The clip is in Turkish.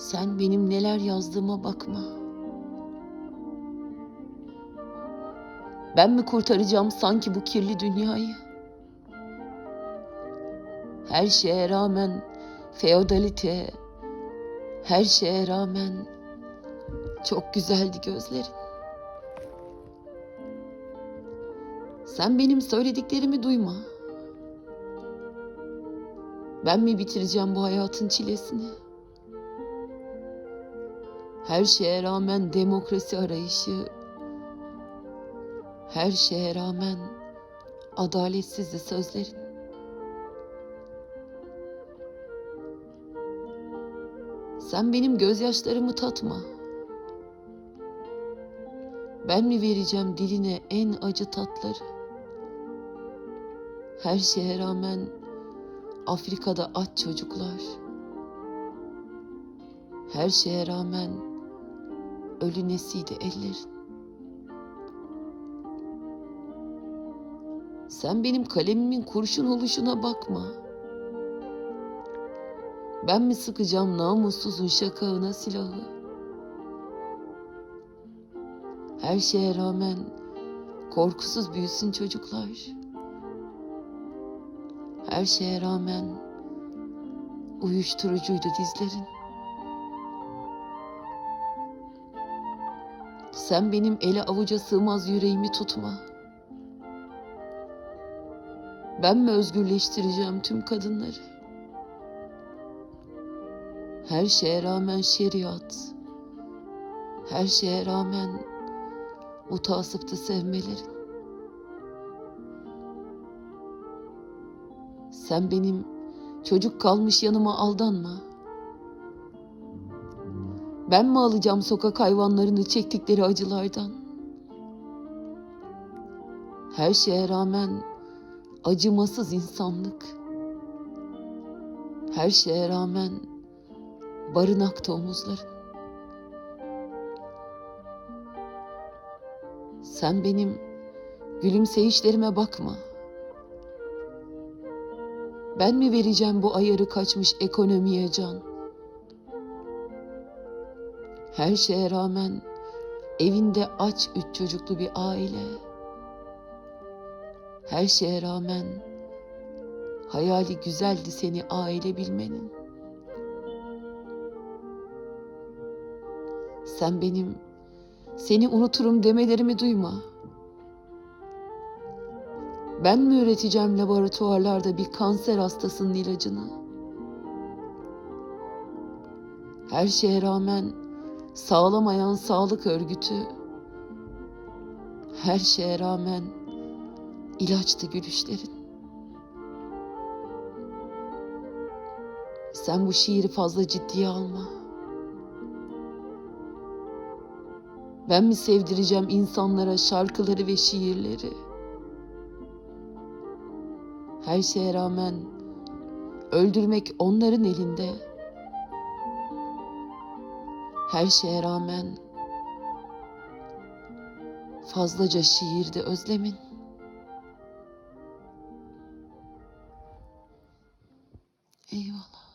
Sen benim neler yazdığıma bakma. Ben mi kurtaracağım sanki bu kirli dünyayı? Her şeye rağmen feodalite, her şeye rağmen çok güzeldi gözlerin. Sen benim söylediklerimi duyma. Ben mi bitireceğim bu hayatın çilesini? Her şeye rağmen demokrasi arayışı, her şeye rağmen adaletsizdi sözlerin. Sen benim gözyaşlarımı tatma. Ben mi vereceğim diline en acı tatları? Her şeye rağmen Afrika'da aç çocuklar. Her şeye rağmen ölü nesiydi ellerin. Sen benim kalemimin kurşun oluşuna bakma. Ben mi sıkacağım namussuzun şakağına silahı? Her şeye rağmen korkusuz büyüsün çocuklar. Her şeye rağmen uyuşturucuydu dizlerin. Sen benim ele avuca sığmaz yüreğimi tutma. Ben mi özgürleştireceğim tüm kadınları? Her şeye rağmen şeriat, her şeye rağmen mutasıptı sevmelerin. Sen benim çocuk kalmış yanıma aldanma. Ben mi alacağım sokak hayvanlarını çektikleri acılardan? Her şeye rağmen acımasız insanlık. Her şeye rağmen barınakta omuzların. Sen benim gülümseyişlerime bakma. Ben mi vereceğim bu ayarı kaçmış ekonomiye can? Her şeye rağmen evinde aç üç çocuklu bir aile. Her şeye rağmen hayali güzeldi seni aile bilmenin. Sen benim seni unuturum demelerimi duyma. Ben mi üreteceğim laboratuvarlarda bir kanser hastasının ilacını? Her şeye rağmen sağlamayan sağlık örgütü, her şeye rağmen ilaçtı gülüşlerin. Sen bu şiiri fazla ciddiye alma. Ben mi sevdireceğim insanlara şarkıları ve şiirleri? Her şeye rağmen öldürmek onların elinde. Her şeye rağmen fazlaca şiirdi özlemin. Eyvallah.